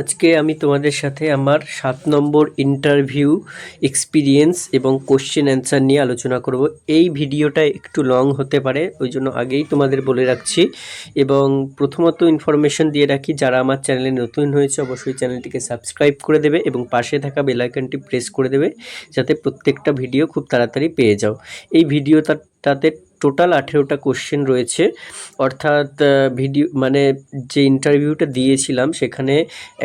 আজকে আমি তোমাদের সাথে আমার সাত নম্বর ইন্টারভিউ এক্সপিরিয়েন্স এবং কোশ্চেন অ্যান্সার নিয়ে আলোচনা করব। এই ভিডিওটা একটু লং হতে পারে, ওই জন্য আগেই তোমাদের বলে রাখছি। এবং প্রথমত ইনফরমেশন দিয়ে রাখি, যারা আমার চ্যানেলে নতুন হয়েছে, অবশ্যই চ্যানেলটিকে সাবস্ক্রাইব করে দেবে এবং পাশে থাকা বেলাইকনটি প্রেস করে দেবে, যাতে প্রত্যেকটা ভিডিও খুব তাড়াতাড়ি পেয়ে যাও। এই ভিডিওটাতে টোটাল আঠেরোটা কোশ্চেন রয়েছে। অর্থাৎ ভিডিও মানে যে ইন্টারভিউটা দিয়েছিলাম, সেখানে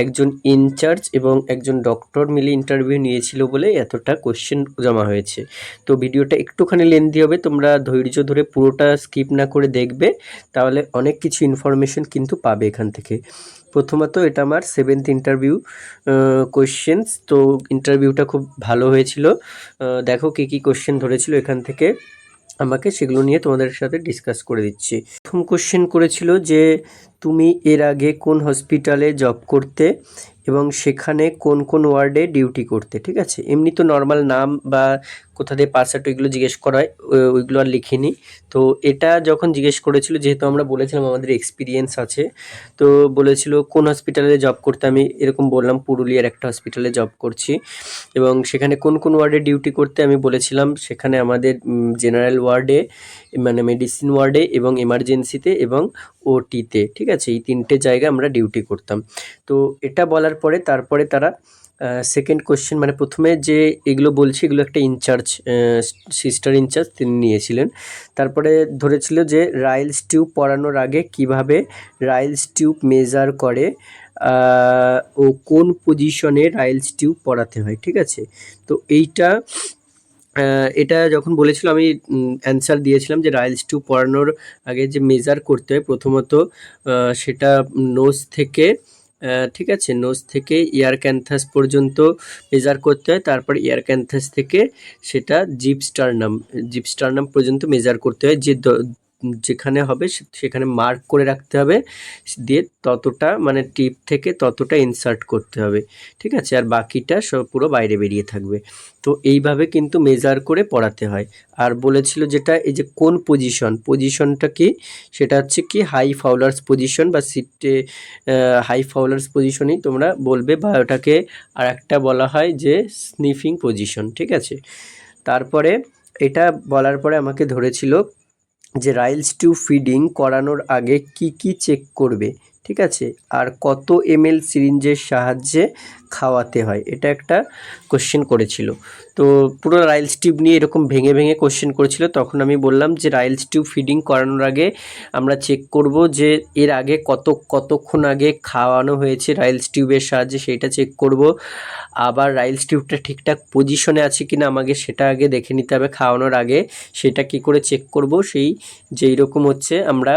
একজন ইনচার্জ এবং একজন ডক্টর মিলে ইন্টারভিউ নিয়েছিল বলে এতটা কোশ্চেন জমা হয়েছে। তো ভিডিওটা একটুখানি লেন্দি হবে, তোমরা ধৈর্য ধরে পুরোটা স্কিপ না করে দেখবে, তাহলে অনেক কিছু ইনফরমেশন কিন্তু পাবে এখান থেকে। প্রথমত, এটা আমার সেভেন্থ ইন্টারভিউ কোশ্চেন্স তো ইন্টারভিউটা খুব ভালো হয়েছিল। দেখো কী কী কোশ্চেন ধরেছিল এখান থেকে। আমাকে সেগুলো নিয়ে তোমাদের সাথে ডিসকাস করে দিচ্ছি। প্রথম কোশ্চেন করেছিল যে তুমি এর আগে কোন হসপিটালে জব করতে এবং সেখানে কোন কোন ওয়ার্ডে ডিউটি করতে, ঠিক আছে? এমনি তো নর্মাল নাম বা কোথা দিয়ে আউট ওইগুলো জিজ্ঞেস করা হয় ওইগুলো আর লিখিনি। তো এটা যখন জিজ্ঞেস করেছিল, যেহেতু আমরা বলেছিলাম আমাদের এক্সপিরিয়েন্স আছে, তো বলেছিল কোন হসপিটালে জব করতে, আমি এরকম বললাম, পুরুলিয়ার একটা হসপিটালে জব করছি। এবং সেখানে কোন কোন ওয়ার্ডে ডিউটি করতে, আমি বলেছিলাম, সেখানে আমাদের জেনারেল ওয়ার্ডে মানে মেডিসিন ওয়ার্ডে এবং এমার্জেন্সিতে এবং ওটিতে ঠিক আছে এই তিনটে জায়গায় আমরা ডিউটি করতাম। তো এটা বলার পরে তারপরে তারা সেকেন্ড কোশ্চেন মানে প্রথমে যে এগুলো বলছি, এগুলো একটা ইনচার্জ সিস্টার ইনচার্জ তিনি নিয়েছিলেন। তারপরে ধরেছিল যে রাইলস টিউব পড়ানোর আগে কীভাবে রাইলস টিউব মেজার করে ও কোন পজিশনে রাইলস টিউব পড়াতে হয়, ঠিক আছে? তো এইটা এটা যখন বলেছিল, আমি অ্যান্সার দিয়েছিলাম যে রাইলস টু পড়ানোর আগে যে মেজার করতে হয়, প্রথমত সেটা নোজ থেকে ঠিক আছে নোজ থেকে ইয়ার ক্যান্থাস পর্যন্ত মেজার করতে হয়, তারপর ইয়ার ক্যান্থাস থেকে সেটা জিপস্টারনাম জিপস্টারনাম পর্যন্ত মেজার করতে হয়, যে যেখানে হবে সেখানে মার্ক করে রাখতে হবে, দিয়ে ততটা মানে টিপ থেকে ততটা ইনসার্ট করতে হবে, ঠিক আছে? আর বাকিটা সব পুরো বাইরে বেরিয়ে থাকবে। তো এইভাবে কিন্তু মেজার করে পড়াতে হয়। আর বলেছিল যেটা, এই যে কোন পজিশন পজিশনটা কি? সেটা হচ্ছে কি হাই ফাউলার্স পজিশন বা সিটে হাই ফাউলার্স পজিশনেই তোমরা বলবে বা ওটাকে আর একটা বলা হয় যে স্নিফিং পজিশন ঠিক আছে? তারপরে এটা বলার পরে আমাকে ধরেছিল যে রাইলস টু ফিডিং করানোর আগে কি কি চেক করবে, ঠিক আছে? আর কত এম এল সিরিঞ্জের সাহায্যে খাওয়াতে হয়। এটা একটা কোশ্চেন করেছিল। তো পুরো রাইলস টিউব নিয়ে এরকম ভেঙে ভেঙে কোশ্চেন করেছিল। তখন আমি বললাম যে, রাইলস টিউব ফিডিং করানোর আগে আমরা চেক করব যে, এর আগে কত, কতক্ষণ আগে খাওয়ানো হয়েছে রাইলস টিউবের সাহায্যে সেইটা চেক করব। আবার রাইলস টিউবটা ঠিকঠাক পজিশনে আছে কি না আমাকে সেটা আগে দেখে নিতে হবে খাওয়ানোর আগে। সেটা কি করে চেক করব? সেই যেই রকম হচ্ছে আমরা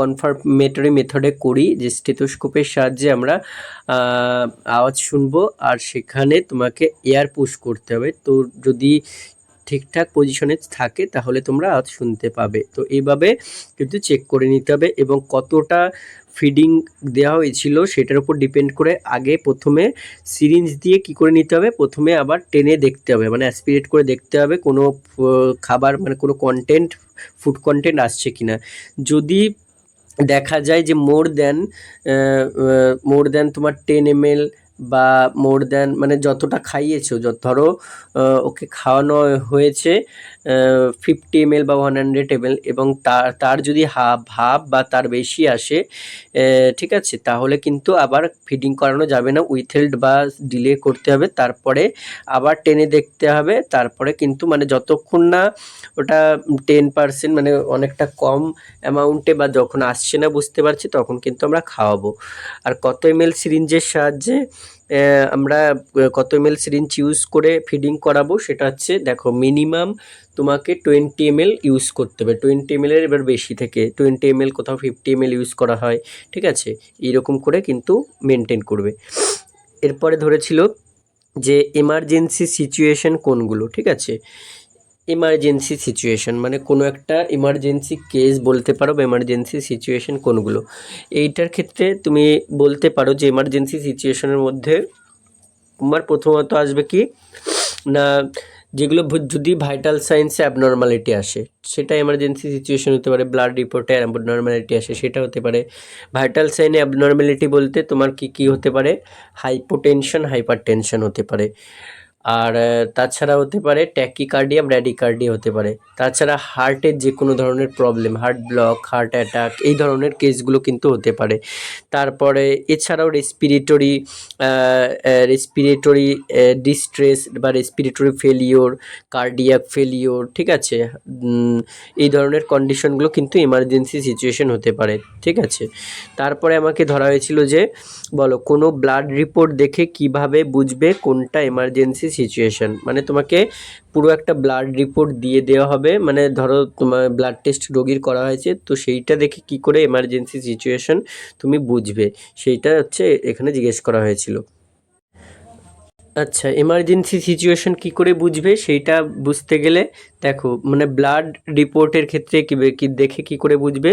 কনফার্মেটরি মেথডে করি যে স্টেথোস্কোপের সাহায্যে আমরা আওয়াজ শুনব, আর সেখানে তোমাকে এয়ার পুশ করতে হবে। তো যদি ঠিকঠাক পজিশনে থাকে, তাহলে তোমরা শুনতে পাবে। তো এইভাবে কিন্তু চেক করে নিতে হবে এবং কতটা ফিডিং দেওয়া হয়েছিল সেটার উপর ডিপেন্ড করে আগে প্রথমে সিরিঞ্জ দিয়ে কি করে নিতে হবে, প্রথমে আবার টেনে দেখতে হবে। মানে অ্যাসপিরেট করে দেখতে হবে কোনো খাবার মানে কোনো কন্টেন্ট ফুড কন্টেন্ট আসছে কি না যদি দেখা যায় যে মোর দ্যান মোর দ্যান তোমার টেন এম বা মোর দ্যান মানে যতটা খাইয়েছো যত ধরো ওকে খাওয়ানো হয়েছে ফিফটি এমএল বা ওয়ান হান্ড্রেড এমএল এবং তার তার যদি হাফ হাফ বা তার বেশি আসে ঠিক আছে, তাহলে কিন্তু আবার ফিডিং করানো যাবে না উইথহেল্ড বা ডিলে করতে হবে, তারপরে আবার টেনে দেখতে হবে, তারপরে কিন্তু মানে যতক্ষণ না ওটা টেন পার্সেন্ট মানে অনেকটা কম অ্যামাউন্টে বা যখন আসছে না, বুঝতে পারছি, তখন কিন্তু আমরা খাওয়াবো। আর কত এমএল সিরিঞ্জের সাহায্যে আমরা কত এম এল সিরিঞ্জ ইউজ করে ফিডিং করাবো সেটা হচ্ছে, দেখো মিনিমাম তোমাকে টোয়েন্টি এমএল ইউজ করতে হবে। টোয়েন্টি এম এমএলের এবার বেশি থেকে টোয়েন্টি এমএল কোথাও ফিফটি এমএল ইউজ করা হয়, ঠিক আছে? এইরকম করে কিন্তু মেনটেন করবে। এরপরে ধরেছিল যে এমার্জেন্সি সিচুয়েশন কোনগুলো, ঠিক আছে? এমার্জেন্সি সিচুয়েশন মানে কোনো একটা এমার্জেন্সি কেস বলতে পারো বা এমার্জেন্সি সিচুয়েশন কোনগুলো। এইটার ক্ষেত্রে তুমি বলতে পারো যে এমার্জেন্সি সিচুয়েশনের মধ্যে তোমার প্রথমত আসবে কি, না যেগুলো যদি ভাইটাল সায়েন্সে অ্যাবনর্মালিটি আসে, সেটা এমার্জেন্সি সিচুয়েশন হতে পারে ব্লাড রিপোর্টে অ্যাবনর্মালিটি আসে, সেটা হতে পারে। ভাইটাল সাইনে অ্যাবনর্মালিটি বলতে তোমার কি কি হতে পারে হাইপোটেনশন হাইপার টেনশন হতে পারে। আর তাছাড়া হতে পারে ট্যাকিকার্ডিয়া ব্র্যাডিকার্ডিয়া হতে পারে। তাছাড়া হার্টের যে কোনো ধরনের problem heart block heart attack এই ধরনের কেসগুলো কিন্তু হতে পারে। তারপরে এছাড়াও রেসপিরেটরি রেসপিরেটরি ডিস্ট্রেস বা রেসপিরেটরি ফেলিওর কার্ডিয়াক ফেলিওর ঠিক আছে? এই ধরনের কন্ডিশনগুলো কিন্তু এমার্জেন্সি সিচুয়েশন হতে পারে, ঠিক আছে? তারপরে আমাকে ধরা হয়েছিল যে, বলো কোনো ব্লাড রিপোর্ট দেখে কীভাবে বুঝবে কোনটা এমার্জেন্সি সিচুয়েশন মানে তোমাকে পুরো একটা ব্লাড রিপোর্ট দিয়ে দেওয়া হবে। মানে ধরো তোমার ব্লাড টেস্ট রোগীর করা হয়েছে, তো সেইটা দেখে কি করে এমার্জেন্সি সিচুয়েশন তুমি বুঝবে। সেইটা হচ্ছে এখানে জিজ্ঞেস করা হয়েছিল। আচ্ছা এমার্জেন্সি সিচুয়েশন কি করে বুঝবে সেইটা বুঝতে গেলে দেখো মানে ব্লাড রিপোর্টের ক্ষেত্রে কি দেখে কি করে বুঝবে?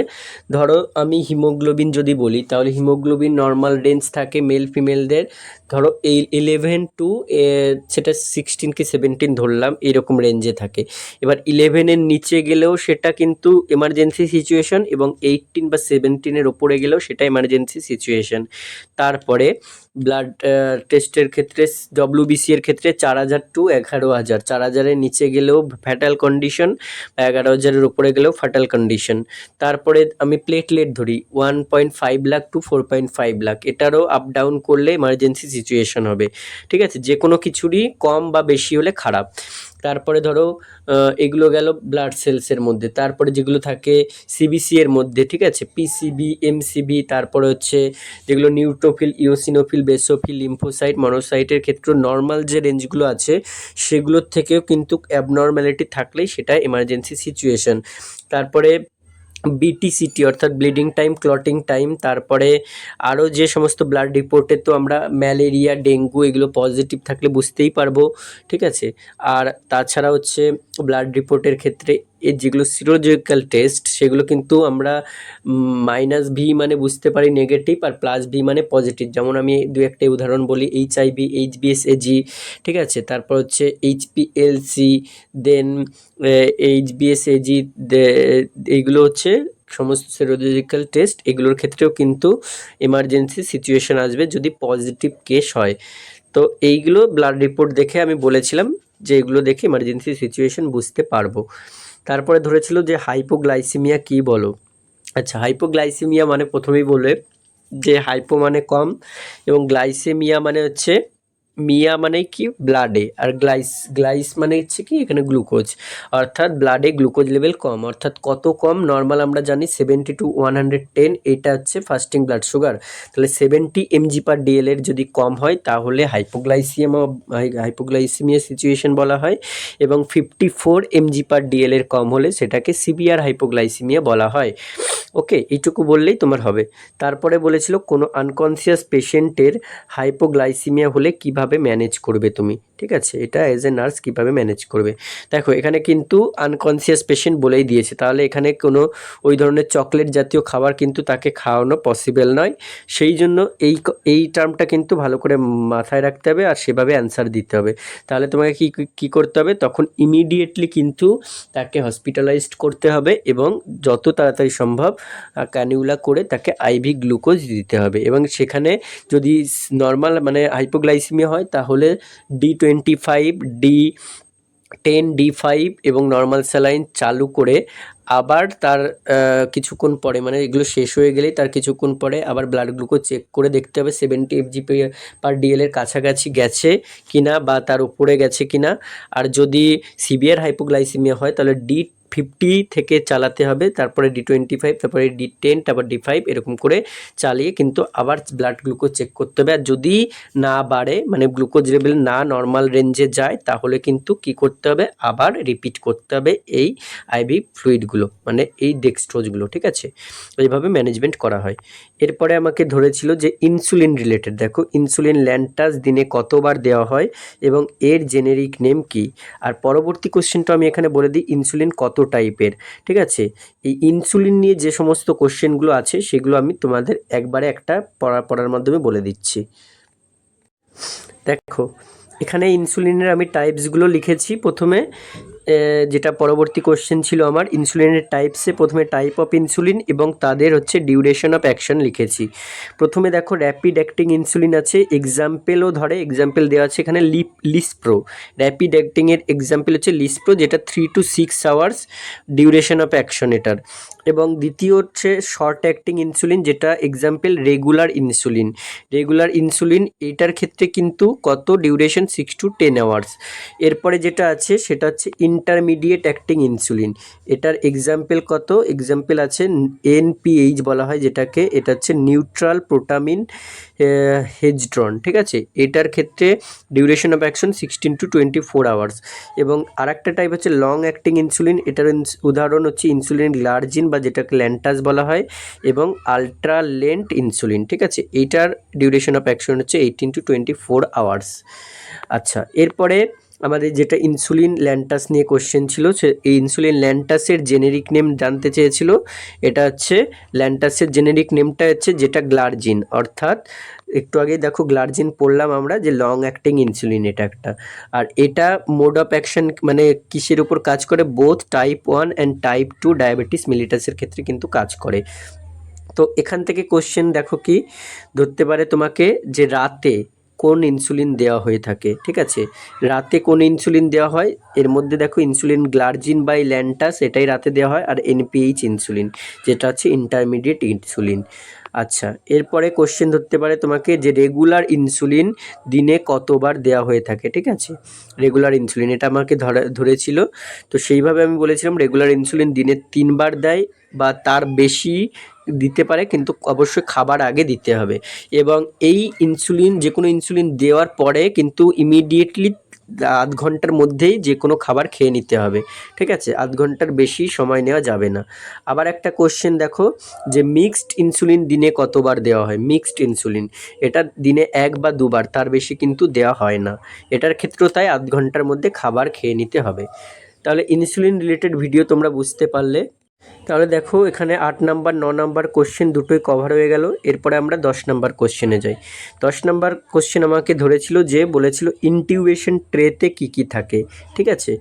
ধরো আমি হিমোগ্লোবিন যদি বলি, তাহলে হিমোগ্লোবিন নর্মাল রেঞ্জ থাকে মেল ফিমেলদের ধরো এই ইলেভেন টু সেটা সিক্সটিন কি সেভেন্টিন ধরলাম, এরকম রেঞ্জে থাকে। এবার ইলেভেনের নিচে গেলেও সেটা কিন্তু এমার্জেন্সি সিচুয়েশন এবং এইটিন বা সেভেন্টিনের ওপরে গেলেও সেটা এমার্জেন্সি সিচুয়েশন তারপরে ব্লাড টেস্টের ক্ষেত্রে ডব্লিউবিসি এর ক্ষেত্রে চার হাজার টু এগারো হাজার। চার হাজারের নিচে গেলেও ফ্যাটাল কন্ডিশন বা এগারো হাজারের উপরে গেলেও ফ্যাটাল কন্ডিশন তারপরে আমি প্লেটলেট ধরি one point five lakh to four point five lakh এটারও আপ ডাউন করলে ইমার্জেন্সি সিচুয়েশন হবে। ঠিক আছে? যে কোনো কিছুরই কম বা বেশি হলে খারাপ। তারপরে ধরো এগুলো গেল ব্লাড সেলসের মধ্যে। তারপরে যেগুলো থাকে সিবিসি এর মধ্যে, ঠিক আছে? পিসিবি এমসিবি তারপরে হচ্ছে যেগুলো নিউট্রোফিল ইওসিনোফিল বেসোফিল লিম্ফোসাইট মনোসাইটের ক্ষেত্রে নর্মাল যে রেঞ্জগুলো আছে, সেগুলোর থেকেও কিন্তু অ্যাবনর্ম্যালিটি থাকলেই সেটা এমার্জেন্সি সিচুয়েশন তারপরে বিটিসিটি অর্থাৎ ব্লিডিং টাইম ক্লটিং টাইম তারপরে আরও যে সমস্ত ব্লাড রিপোর্টে তো আমরা ম্যালেরিয়া ডেঙ্গু এগুলো পজিটিভ থাকলে বুঝতেই পারব, ঠিক আছে? আর তাছাড়া হচ্ছে ব্লাড রিপোর্টের ক্ষেত্রে এর যেগুলো সিরোলজিক্যাল টেস্ট, সেগুলো কিন্তু আমরা মাইনাস ভি মানে বুঝতে পারি নেগেটিভ আর প্লাস ভি মানে পজিটিভ যেমন আমি দু একটা উদাহরণ বলি H IV H BS AG ঠিক আছে? তারপর হচ্ছে HPLC then H BS AG এইগুলো হচ্ছে সমস্ত সেরোলজিক্যাল টেস্ট। এগুলোর ক্ষেত্রেও কিন্তু এমার্জেন্সি সিচুয়েশন আসবে যদি পজিটিভ কেস হয়। তো এইগুলো ব্লাড রিপোর্ট দেখে আমি বলেছিলাম যে এগুলো দেখে এমার্জেন্সি সিচুয়েশন বুঝতে পারব। তারপরে ধরেছিল যে হাইপোগ্লাইসিমিয়া কি বলো? আচ্ছা হাইপোগ্লাইসিমিয়া মানে প্রথমেই বলে যে হাইপো মানে কম এবং গ্লাইসেমিয়া মানে হচ্ছে মিয়া মানে কি? ব্লাডে আর গ্লাইস গ্লাইস মানে হচ্ছে কি? এখানে গ্লুকোজ অর্থাৎ ব্লাডে গ্লুকোজ লেভেল কম। অর্থাৎ কত কম? নর্মাল আমরা জানি seventy to one hundred ten এটা হচ্ছে ফাস্টিং ব্লাড সুগার তাহলে সেভেন্টি এমজি পার ডিএল এর যদি কম হয়, তাহলে হাইপোগ্লাইসিয়াম হাইপোগ্লাইসিমিয়া সিচুয়েশন বলা হয়। এবং fifty four MG per DL এর কম হলে সেটাকে সিভিয়ার হাইপোগ্লাইসিমিয়া বলা হয়। ওকে, এইটুকু বললেই তোমার হবে। তারপরে বলেছিল, কোনো আনকনসিয়াস পেশেন্টের হাইপোগ্লাইসিমিয়া হলে কীভাবে ম্যানেজ করবে তুমি? ঠিক আছে, এটা অ্যাজ এ নার্স কীভাবে ম্যানেজ করবে? দেখো, এখানে কিন্তু আনকনসিয়াস পেশেন্ট বলেই দিয়েছে। তাহলে এখানে কোনো ওই ধরনের চকলেট জাতীয় খাবার কিন্তু তাকে খাওয়ানো পসিবল নয়। সেই জন্য এই এই টার্মটা কিন্তু ভালো করে মাথায় রাখতে হবে আর সেভাবে অ্যান্সার দিতে হবে। তাহলে তোমাকে কি, কী করতে হবে? তখন ইমিডিয়েটলি কিন্তু তাকে হসপিটালাইজড করতে হবে এবং যত তাড়াতাড়ি সম্ভব ক্যানিউলা করে তাকে আইভি গ্লুকোজ দিতে হবে। এবং সেখানে যদি নর্মাল মানে হাইপোগ্লাইসিমিয়া হয়, তাহলে D twenty five D ten D five এবং নর্মাল স্যালাইন চালু করে আবার তার কিছুক্ষণ পরে মানে এগুলো শেষ হয়ে গেলেই তার কিছুক্ষণ পরে আবার ব্লাড গ্লুকোজ চেক করে দেখতে হবে সেভেন্টি এফজি পার ডিএল এর কাছাকাছি গেছে কিনা বা তার উপরে গেছে কিনা। আর যদি সিভিয়ার হাইপোগ্লাইসিমিয়া হয়, তাহলে ডি ফিফটি থেকে চালাতে হবে, তারপরে ডি টোয়েন্টি ফাইভ তারপরে ডি টেন তারপর ডি ফাইভ এরকম করে চালিয়ে কিন্তু আবার ব্লাড গ্লুকোজ চেক করতে হবে। আর যদি না বাড়ে মানে গ্লুকোজ লেভেল না নর্মাল রেঞ্জে যায়, তাহলে কিন্তু কি করতে হবে? আবার রিপিট করতে হবে এই আইভি ফ্লুইডগুলো মানে এই ডেক্সট্রোজগুলো ঠিক আছে? এইভাবে ম্যানেজমেন্ট করা হয়। এরপরে আমাকে ধরেছিল যে ইনসুলিন রিলেটেড দেখো ইনসুলিন ল্যান্টাস দিনে কতবার দেওয়া হয় এবং এর জেনেরিক নেম কি? আর পরবর্তী কোশ্চেনটা আমি এখানে বলে দিই ইনসুলিন কত টাইপের ঠিক আছে? এই ইনসুলিন নিয়ে যে সমস্ত কোশ্চেনগুলো আছে, সেগুলো আমি তোমাদের একবারে একটা পড়া, পড়ার মাধ্যমে বলে দিচ্ছি। দেখো, এখানে ইনসুলিনের আমি টাইপসগুলো লিখেছি প্রথমে। যেটা পরবর্তী কোশ্চেন ছিল আমার ইনসুলিনের টাইপসে প্রথমে টাইপ অফ ইনসুলিন এবং তাদের হচ্ছে ডিউরেশন অফ অ্যাকশন লিখেছি। প্রথমে দেখো র্যাপিড অ্যাক্টিং ইনসুলিন আছে এক্সাম্পেলও ধরে এক্সাম্পেল দেওয়া আছে এখানে লিপ লিসপ্রো র্যাপিড অ্যাক্টিংয়ের এক্সাম্পেল হচ্ছে লিসপ্রো যেটা three to six hours duration of action এটার। এবং দ্বিতীয় হচ্ছে শর্ট অ্যাক্টিং ইনসুলিন যেটা example regular insulin regular insulin এটার ক্ষেত্রে কিন্তু কত duration six to ten hours এরপরে যেটা আছে, সেটা হচ্ছে ইন্টারমিডিয়েট অ্যাক্টিং ইনসুলিন এটার এক্সাম্পল কত? এক্সাম্পল আছে এনপিএইচ বলা হয় যেটাকে, এটা হচ্ছে নিউট্রাল প্রোটামিন হেজড্রন ঠিক আছে? এটার ক্ষেত্রে duration of action sixteen to twenty four hours এবং আরেকটা টাইপ হচ্ছে লং অ্যাক্টিং ইনসুলিন এটার উদাহরণ হচ্ছে ইনসুলিন গ্লার্জিন বা যেটাকে ল্যান্টাস বলা হয়, এবং আলট্রা লেন্ট ইনসুলিন ঠিক আছে? এইটার ডিউরেশন অফ অ্যাকশন হচ্ছে eighteen to twenty four hours আচ্ছা এরপরে আমাদের যেটা ইনসুলিন ল্যান্টাস নিয়ে কোশ্চেন ছিল, সে এই ইনসুলিন ল্যান্টাসের জেনেরিক নেম জানতে চেয়েছিল, এটা হচ্ছে ল্যান্টাসের জেনেরিক নেমটা হচ্ছে যেটা গ্লার্জিন অর্থাৎ একটু আগে দেখো গ্লার্জিন পড়লাম আমরা যে লং অ্যাক্টিং ইনসুলিন এটা একটা। আর এটা মোড অফ অ্যাকশন মানে কিসের উপর কাজ করে? Both type one and type two diabetes মিলিটাসের ক্ষেত্রে কিন্তু কাজ করে। তো এখান থেকে কোশ্চেন দেখো কি? ধরতে পারে তোমাকে যে রাতে কোন ইনসুলিন দেওয়া হয়ে থাকে, ঠিক আছে? রাতে কোন ইনসুলিন দেওয়া হয়? এর মধ্যে দেখো ইনসুলিন গ্লার্জিন বাই ল্যান্টাস এটাই রাতে দেওয়া হয়, আর এনপিএইচ ইনসুলিন যেটা হচ্ছে ইন্টারমিডিয়েট ইনসুলিন আচ্ছা এরপরে কোশ্চেন ধরতে পারে তোমাকে যে রেগুলার ইনসুলিন দিনে কতবার দেওয়া হয়ে থাকে, ঠিক আছে? রেগুলার ইনসুলিন এটা আমাকে ধরা, ধরেছিল। তো সেইভাবে আমি বলেছিলাম রেগুলার ইনসুলিন দিনে তিনবার দেয় বা তার বেশি দিতে পারে, কিন্তু অবশ্যই খাবার আগে দিতে হবে। এবং এই ইনসুলিন যে কোনো ইনসুলিন দেওয়ার পরে কিন্তু ইমিডিয়েটলি আধ ঘণ্টার মধ্যেই যে কোনো খাবার খেয়ে নিতে হবে। ঠিক আছে? আধ ঘণ্টার বেশি সময় নেওয়া যাবে না। আবার একটা কোশ্চেন দেখো, যে মিক্সড ইনসুলিন দিনে কতবার দেওয়া হয়? মিক্সড ইনসুলিন এটা দিনে এক বা দুবার, তার বেশি কিন্তু দেওয়া হয় না। এটার ক্ষেত্রেও তাই আধ ঘণ্টার মধ্যে খাবার খেয়ে নিতে হবে। তাহলে ইনসুলিন রিলেটেড ভিডিও তোমরা বুঝতে পারলে। তাহলে দেখো, এখানে আট নাম্বার, ন নাম্বার কোশ্চেন দুটোই কভার হয়ে গেল। এরপরে আমরা দশ নাম্বার কোশ্চেনে যাই। দশ নাম্বার কোশ্চেন আমাকে ধরেছিল যে, বলেছিল ইনটিউবেশন ট্রেতে কি কি থাকে, ঠিক আছে?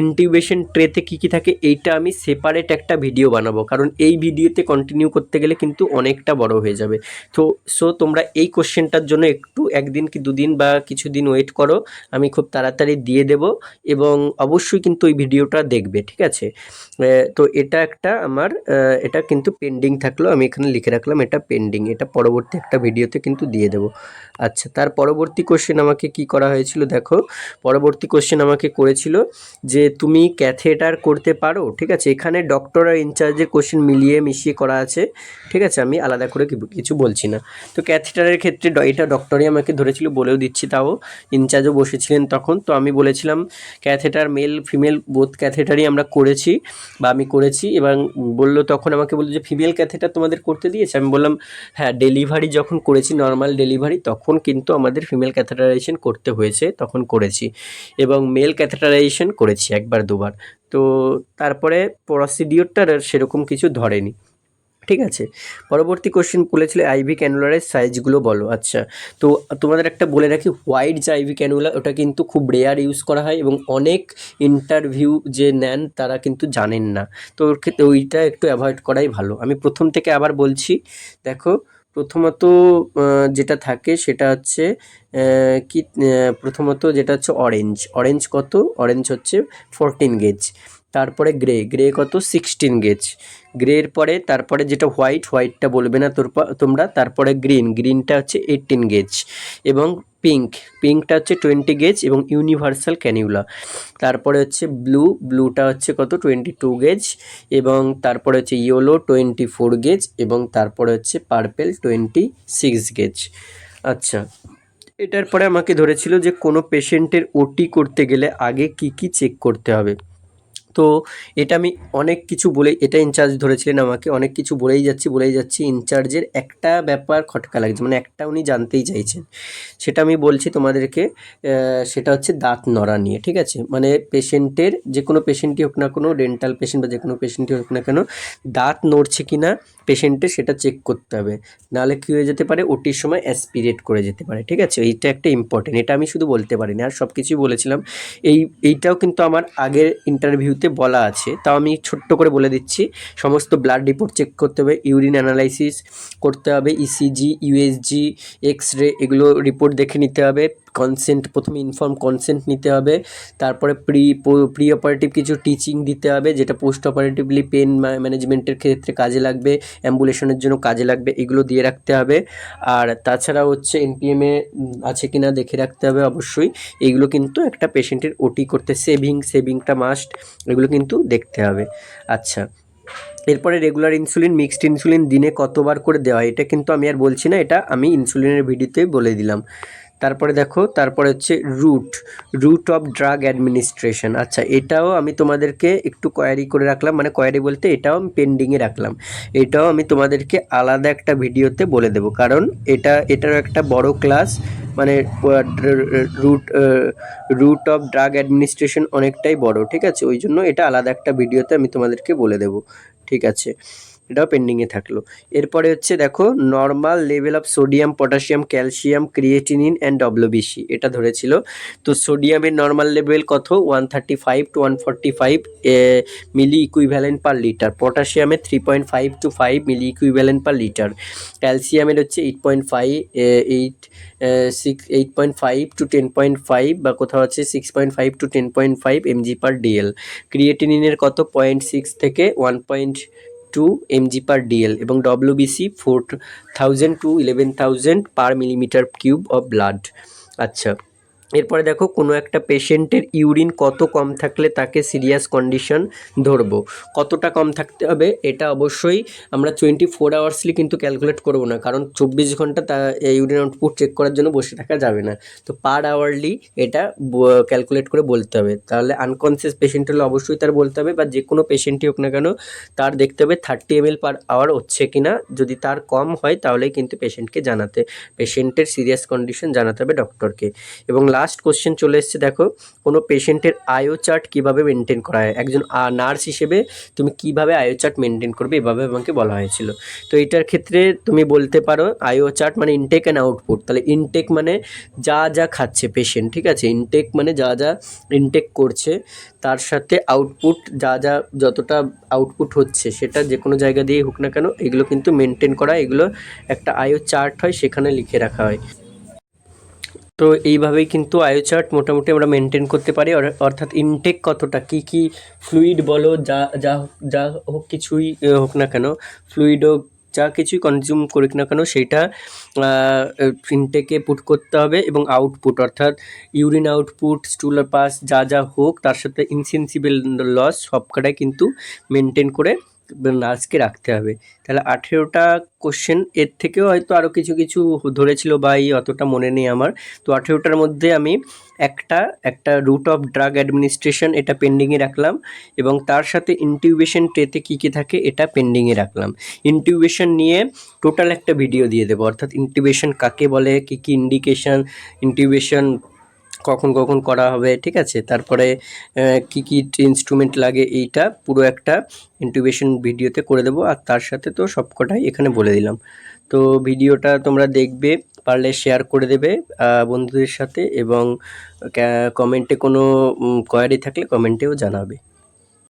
ইনটিউবেশন ট্রেতে কি কি থাকে, এইটা আমি সেপারেট একটা ভিডিও বানাবো। কারণ এই ভিডিওতে কন্টিনিউ করতে গেলে কিন্তু অনেকটা বড় হয়ে যাবে। তো সো তোমরা এই কোশ্চেনটার জন্য একটু একদিন কি দুদিন বা কিছুদিন ওয়েট করো, আমি খুব তাড়াতাড়ি দিয়ে দেব এবং অবশ্যই কিন্তু ওই ভিডিওটা দেখবে, ঠিক আছে? তো এটা একটা আমার এটা কিন্তু পেন্ডিং থাকল, আমি এখানে লিখে রাখলাম, এটা পেন্ডিং এটা পরবর্তী একটা ভিডিওতে কিন্তু দিয়ে দেবো। আচ্ছা তার পরবর্তী কোশ্চেন আমাকে কি করা হয়েছিল? দেখো, পরবর্তী কোশ্চেন আমাকে করেছিল যে, তুমি ক্যাথেটার করতে পারো, ঠিক আছে? এখানে ডক্টর আর ইনচার্জের কোশ্চেন মিলিয়ে মিশিয়ে করা আছে, ঠিক আছে? আমি আলাদা করে কিছু বলছি না। তো ক্যাথেটারের ক্ষেত্রে এটা ডক্টরই আমাকে ধরেছিল, বলেও দিচ্ছি তাও ইনচার্জও বসেছিলেন তখন, তো আমি বলেছিলাম ক্যাথেটার মেল ফিমেল বোথ ক্যাথেটারই আমরা করেছি, বা আমি করেছি এবং বলল, তখন আমাকে বলল যে ফিমেল ক্যাথেটার তোমাদের করতে দিয়েছে? আমি বললাম হ্যাঁ ডেলিভারি যখন করেছি নর্মাল ডেলিভারি তখন কিন্তু আমাদের ফিমেল ক্যাথেটারাইজেশন করতে হয়েছে, তখন করেছি এবং মেল ক্যাথেটারাইজেশন করেছি একবার দুবার। তো তারপরে প্রসিডিওরটা আর সেরকম কিছু ধরেনি। ঠিক আছে? পরবর্তী কোশ্চেন বলেছিল আইভি ক্যানুলারের সাইজগুলো বলো। আচ্ছা তো তোমাদের একটা বলে রাখি হোয়াইট যে আইভি ক্যানুলা ওটা কিন্তু খুব রেয়ার ইউজ করা হয় এবং অনেক ইন্টারভিউ যে নেন, তারা কিন্তু জানেন না। তো ওর ক্ষেত্রে ওইটা একটু অ্যাভয়েড করাই ভালো। আমি প্রথম থেকে আবার বলছি, দেখো, প্রথমত যেটা থাকে সেটা হচ্ছে কি প্রথমত যেটা হচ্ছে অরেঞ্জ অরেঞ্জ কত? অরেঞ্জ হচ্ছে ফোরটিন গেজ তারপরে গ্রে গ্রে কত? সিক্সটিন গেজ গ্রের পরে তারপরে যেটা হোয়াইট হোয়াইটটা বলবে না তোর তোমরা, তারপরে গ্রিন গ্রিনটা হচ্ছে এইটিন গেজ এবং পিঙ্ক পিঙ্কটা হচ্ছে টোয়েন্টি গেজ এবং ইউনিভার্সাল ক্যানিউলা তারপরে হচ্ছে ব্লু ব্লুটা হচ্ছে কত? টোয়েন্টি টু গেজ এবং তারপরে হচ্ছে ইয়েলো টোয়েন্টি ফোর গেজ এবং তারপরে হচ্ছে পার্পেল টোয়েন্টি সিক্স গেজ আচ্ছা এটার পরে আমাকে ধরেছিল যে কোনো পেশেন্টের ওটি করতে গেলে আগে কি কি চেক করতে হবে? তো এটা আমি অনেক কিছু বলে, এটা ইনচার্জ ধরেছিলেন আমাকে, অনেক কিছু বলেই যাচ্ছি বলেই যাচ্ছি ইনচার্জের একটা ব্যাপার খটকা লাগছে মানে একটা উনি জানতেই চাইছেন। সেটা আমি বলছি তোমাদেরকে সেটা হচ্ছে দাঁত নড়া নিয়ে, ঠিক আছে? মানে পেশেন্টের যে কোনো পেশেন্টই হোক না কোনো ডেন্টাল পেশেন্ট বা যে কোনো পেশেন্টই হোক না কেন, দাঁত নড়ছে কি না পেশেন্টের সেটা চেক করতে হবে। নাহলে কী হয়ে যেতে পারে? ওটির সময় অ্যাসপিরেট করে যেতে পারে, ঠিক আছে? এইটা একটা ইম্পর্টেন্ট এটা আমি শুধু বলতে পারিনি, আর সব কিছুই বলেছিলাম। এই, এইটাও কিন্তু আমার আগের ইন্টারভিউতে বলা আছে। তাও আমি ছোট্ট করে বলে দিচ্ছি। সমস্ত ব্লাড রিপোর্ট চেক করতে হবে ইউরিন অ্যানালাইসিস করতে হবে ইসিজি ইউএসজি এক্স রে এগুলো রিপোর্ট দেখে নিতে হবে। কনসেন্ট প্রথমে ইনফর্ম কনসেন্ট নিতে হবে, তারপরে প্রি প্রি অপারেটিভ কিছু টিচিং দিতে হবে, যেটা পোস্ট অপারেটিভলি পেন ম্যানেজমেন্টের ক্ষেত্রে কাজে লাগবে অ্যাম্বুলেশনের জন্য কাজে লাগবে, এগুলো দিয়ে রাখতে হবে। আর তাছাড়া হচ্ছে এনপিএমে আছে কি না দেখে রাখতে হবে অবশ্যই এইগুলো কিন্তু একটা পেশেন্টের ওটি করতে সেভিং সেভিংটা মাস্ট এগুলো কিন্তু দেখতে হবে। আচ্ছা এরপরে রেগুলার ইনসুলিন মিক্সড ইনসুলিন দিনে কতবার করে দেওয়া হয়, এটা কিন্তু আমি আর বলছি না, এটা আমি ইনসুলিনের ভিডিওতেই বলে দিলাম। তারপরে দেখো, তারপরে হচ্ছে route route of drug administration আচ্ছা এটাও আমি তোমাদেরকে একটু কোয়ারি করে রাখলাম মানে কোয়ারি বলতে এটাও আমি পেন্ডিংয়ে রাখলাম। এটাও আমি তোমাদেরকে আলাদা একটা ভিডিওতে বলে দেবো, কারণ এটা, এটারও একটা বড় ক্লাস মানে route route of drug administration অনেকটাই বড়, ঠিক আছে? ওই জন্য এটা আলাদা একটা ভিডিওতে আমি তোমাদেরকে বলে দেবো, ঠিক আছে? এটাও পেন্ডিংয়ে থাকল। এরপরে হচ্ছে দেখো normal level of sodium potassium calcium creatinine and WBC এটা ধরেছিল। তো সোডিয়ামের নর্মাল লেভেল কত? One thirty five to one forty five milliequivalent per litre পটাশিয়ামের three point five to five milliequivalent per litre ক্যালসিয়ামের হচ্ছে eight point five eight six eight point five to ten point five বা কোথাও আছে six point five to ten point five mg per dL ক্রিয়েটিনিনের কত? Point six থেকে one point two mg per dL এবং WBC four thousand to eleven thousand per millimetre cube of blood আচ্ছা। এরপরে দেখো, কোনো একটা পেশেন্টের ইউরিন কত কম থাকলে তাকে সিরিয়াস কন্ডিশন ধরবো? কতটা কম থাকতে হবে এটা অবশ্যই আমরা টোয়েন্টি ফোর আওয়ার্সলি কিন্তু ক্যালকুলেট করব না, কারণ চব্বিশ ঘণ্টা তা ইউরিন আউটপুট চেক করার জন্য বসে থাকা যাবে না। তো পার আওয়ারলি এটা ক্যালকুলেট করে বলতে হবে। তাহলে আনকনসিয়াস পেশেন্ট হলে অবশ্যই তার বলতে হবে, বা যে কোনো পেশেন্টই হোক না কেন, তার দেখতে হবে থার্টি এম পার আওয়ার হচ্ছে কি না যদি তার কম হয় তাহলেই কিন্তু পেশেন্টকে জানাতে, পেশেন্টের সিরিয়াস কন্ডিশন জানাতে হবে ডক্টরকে। এবং লাস্ট কোশ্চেন চলে এসছে, দেখো, কোনো পেশেন্টের আয়ো চার্ট কীভাবে মেনটেন করা হয়? একজন নার্স হিসেবে তুমি কীভাবে আয়ো চার্ট মেনটেন করবে? এভাবে আমাকে বলা হয়েছিল। তো এটার ক্ষেত্রে তুমি বলতে পারো আয়ো চার্ট মানে ইনটেক অ্যান্ড আউটপুট তাহলে ইনটেক মানে যা যা খাচ্ছে পেশেন্ট ঠিক আছে? ইনটেক মানে যা যা ইনটেক করছে, তার সাথে আউটপুট যা যা যতটা আউটপুট হচ্ছে, সেটা যে কোনো জায়গা দিয়ে হোক না কেন, এগুলো কিন্তু মেনটেন করা, এগুলো একটা আয়ো চার্ট হয়, সেখানে লিখে রাখা হয়। তো এইভাবেই কিন্তু আয়ো চার্ট মোটামুটি আমরা মেনটেন করতে পারি। অর্থাৎ ইনটেক কতটা? কি কি ফ্লুইড বলো, যা যা যা হোক কিছুই হোক না কেন ফ্লুইড হোক, যা কিছুই কনজিউম করি না কেন, সেইটা ইনটেকে পুট করতে হবে এবং আউটপুট অর্থাৎ ইউরিন আউটপুট স্টুলার পাস যা যা হোক, তার সাথে ইনসেন্সিবল লস সবকটাই কিন্তু মেনটেন করে নার্সকে রাখতে হবে। তাহলে আঠেরোটা কোশ্চেন এর থেকেও হয়তো আরও কিছু কিছু ধরেছিল বা এই অতটা মনে নেই আমার। তো আঠেরোটার মধ্যে আমি একটা একটা রুট অফ ড্রাগ অ্যাডমিনিস্ট্রেশন এটা পেন্ডিংয়ে রাখলাম এবং তার সাথে ইনটিউবেশন ট্রেতে কী কী থাকে এটা পেন্ডিংয়ে রাখলাম। ইনটিউবেশন নিয়ে টোটাল একটা ভিডিও দিয়ে দেবো। অর্থাৎ ইনটিউবেশন কাকে বলে, কী কী ইন্ডিকেশন ইনটিউবেশন কখন কখন করা হবে, ঠিক আছে? তারপরে কি কি ইনস্ট্রুমেন্ট লাগে এইটা পুরো একটা ইন্টিউবেশন ভিডিওতে করে দেবো। আর তার সাথে তো সবকটাই এখানে বলে দিলাম। তো ভিডিওটা তোমরা দেখবে, পারলে শেয়ার করে দেবে বন্ধুদের সাথে এবং কমেন্টে কোনো কোয়ারি থাকলে কমেন্টেও জানাবে।